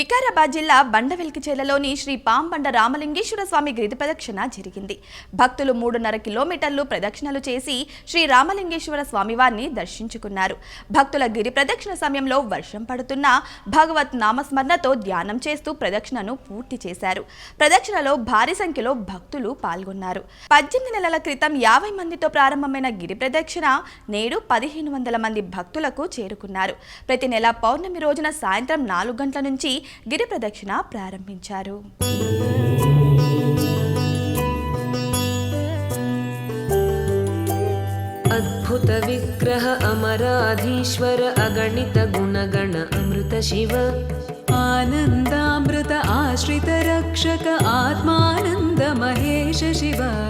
వికారాబాద్ జిల్లా బండవెల్కిచేలలోని శ్రీ పాంబండ రామలింగేశ్వర స్వామి గిరి ప్రదక్షిణ జరిగింది. భక్తులు మూడున్నర కిలోమీటర్లు ప్రదక్షిణలు చేసి శ్రీ రామలింగేశ్వర స్వామివారిని దర్శించుకున్నారు. భక్తుల గిరి ప్రదక్షిణ సమయంలో వర్షం పడుతున్నా భగవత్ నామస్మరణతో ధ్యానం చేస్తూ ప్రదక్షిణను పూర్తి చేశారు. ప్రదక్షిణలో భారీ సంఖ్యలో భక్తులు పాల్గొన్నారు. పద్దెనిమిది నెలల క్రితం యాభై మందితో ప్రారంభమైన గిరి ప్రదక్షిణ నేడు పదిహేను వందల మంది భక్తులకు చేరుకున్నారు. ప్రతి నెల పౌర్ణమి రోజున సాయంత్రం నాలుగు గంటల నుంచి గిరి ప్రదక్షిణ ప్రారంభించారు. అద్భుత విగ్రహ అమరాధీశ్వర అగణిత గుణగణ అమృత శివ. ఆనందామృత ఆశ్రిత రక్షక ఆత్మానంద మహేష శివ.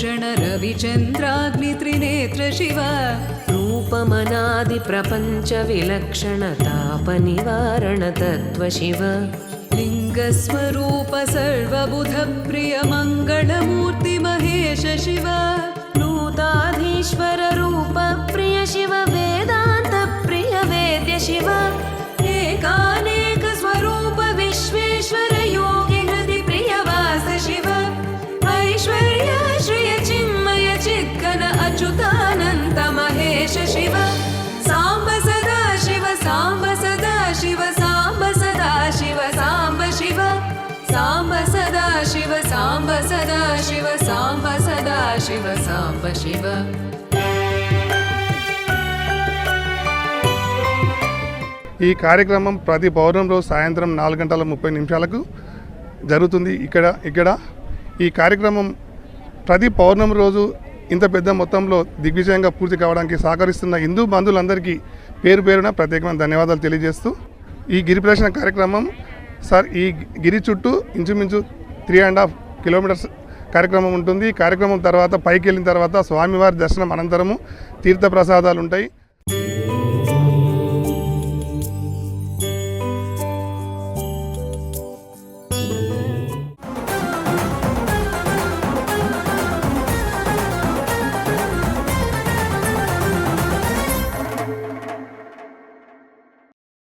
क्षण रविचन्द्राग्नित्रिनेत्रशिवा रूपमनादिप्रपञ्चविलक्षणतापनिवारणतत्त्वशिव लिङ्गस्वरूप सर्वबुधप्रियमङ्गलमूर्तिमहेशिव సాంబ సదా శివ సాంబ సదా శివ సాంబ శివ. ఈ కార్యక్రమం ప్రతి పౌర్ణం రోజు సాయంత్రం నాలుగు గంటల ముప్పై నిమిషాలకు జరుగుతుంది. ఇక్కడ ఇక్కడ ఈ కార్యక్రమం ప్రతి పౌర్ణమి రోజు ఇంత పెద్ద మొత్తంలో దిగ్విజయంగా పూర్తి కావడానికి సహకరిస్తున్న హిందూ బంధువులందరికీ పేరు పేరున ప్రత్యేకమైన ధన్యవాదాలు తెలియజేస్తూ ఈ గిరి ప్రదర్శన కార్యక్రమం సార్ ఈ గిరి చుట్టూ ఇంచుమించు త్రీ అండ్ హాఫ్ కిలోమీటర్స్ కార్యక్రమం ఉంటుంది. కార్యక్రమం తర్వాత పైకి వెళ్ళిన తర్వాత స్వామివారి దర్శనం అనంతరము తీర్థ ప్రసాదాలు ఉంటాయి.